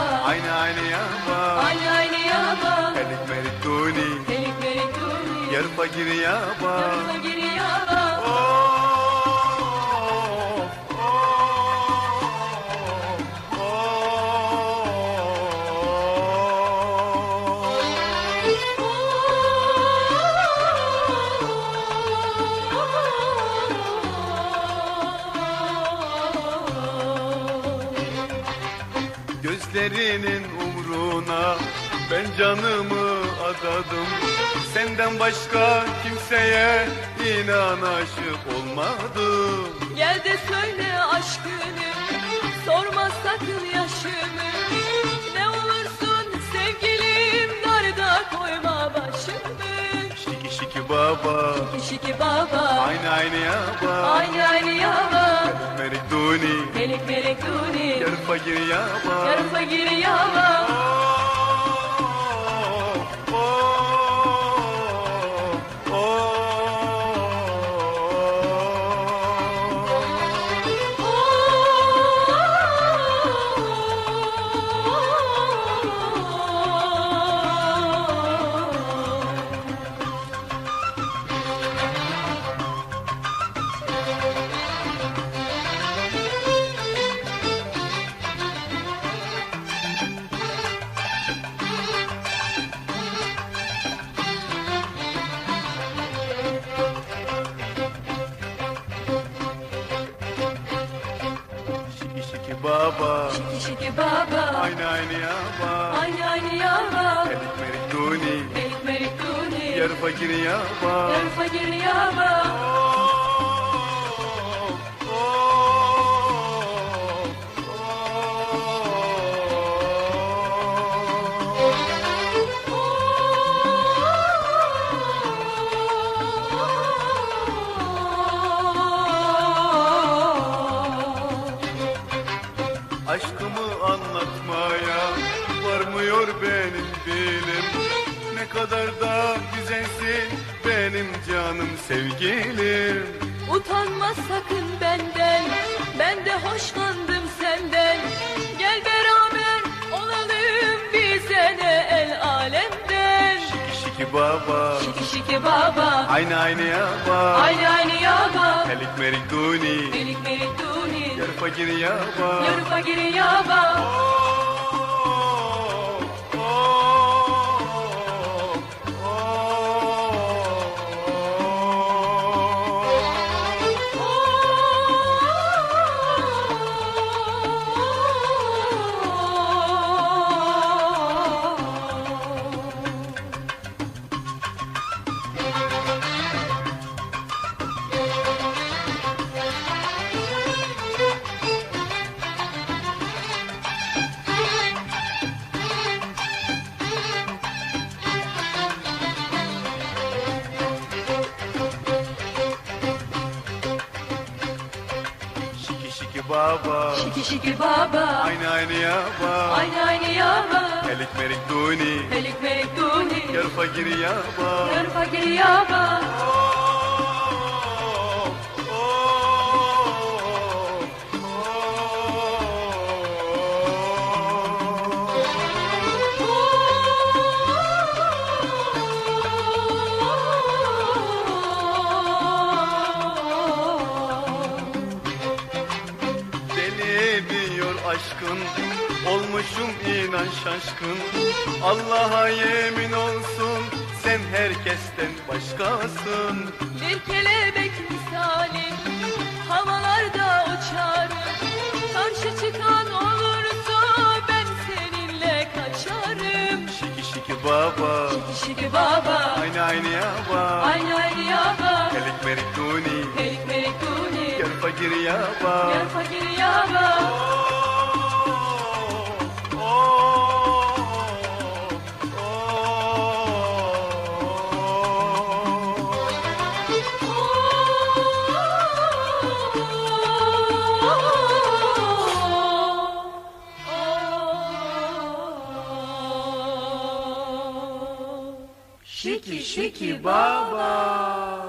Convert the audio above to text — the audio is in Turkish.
عيني عيني يابا عيني عيني يابا خليك مرتوني خليك مرتوني يا الفجر يابا يا الفجر يابا Gözlerinin umruna ben canımı adadım. Senden başka kimseye inan aşık olmadım. Gel de söyle aşkını Sorma sakın yaşımı baba. Şiki baba. Aynı aynı yaba. Aynı aynı yaba. Merik duni. Melik melik duni. Yarı fakir yaba. Yarı fakir Şiki şiki baba. Şiki şiki baba. Aynı aynı yaba. Aynı aynı yaba. Merik merik duni. Melik melik duni. Yarı fakir yaba. Yarı fakir yaba. Aşkımı varmıyor benim dilim. Ne kadar da güzelsin benim canım sevgilim. Utanma sakın benden Ben de hoşlandım senden. Gel beraber olalım bize ne el alemden. Şiki şiki baba. Şiki şiki baba. Aynı aynı yaba Aynı aynı yaba Melik merik duni. Melik melik duni. Yarı fakir yaba Yarı fakir yaba Oh, Şiki baba. Şiki şiki baba. Aynı aynı yaba Aynı aynı yaba Melik merik duni. Melik melik duni. Yarı fakir yaba Yarı fakir yaba aşkın Olmuşum inan şaşkın. Allah'a yemin olsun Sen herkesten başkasın. Bir kelebek misali havalarda uçarım Karşı çıkan olursa ben seninle kaçarım. Şiki şiki baba. Şiki baba. Aynı aynı yaba. Aynı aynı yaba. Melik merik duni. Melik melik duni. Yarı fakir yaba. Yar fakir yaba Şiki şiki baba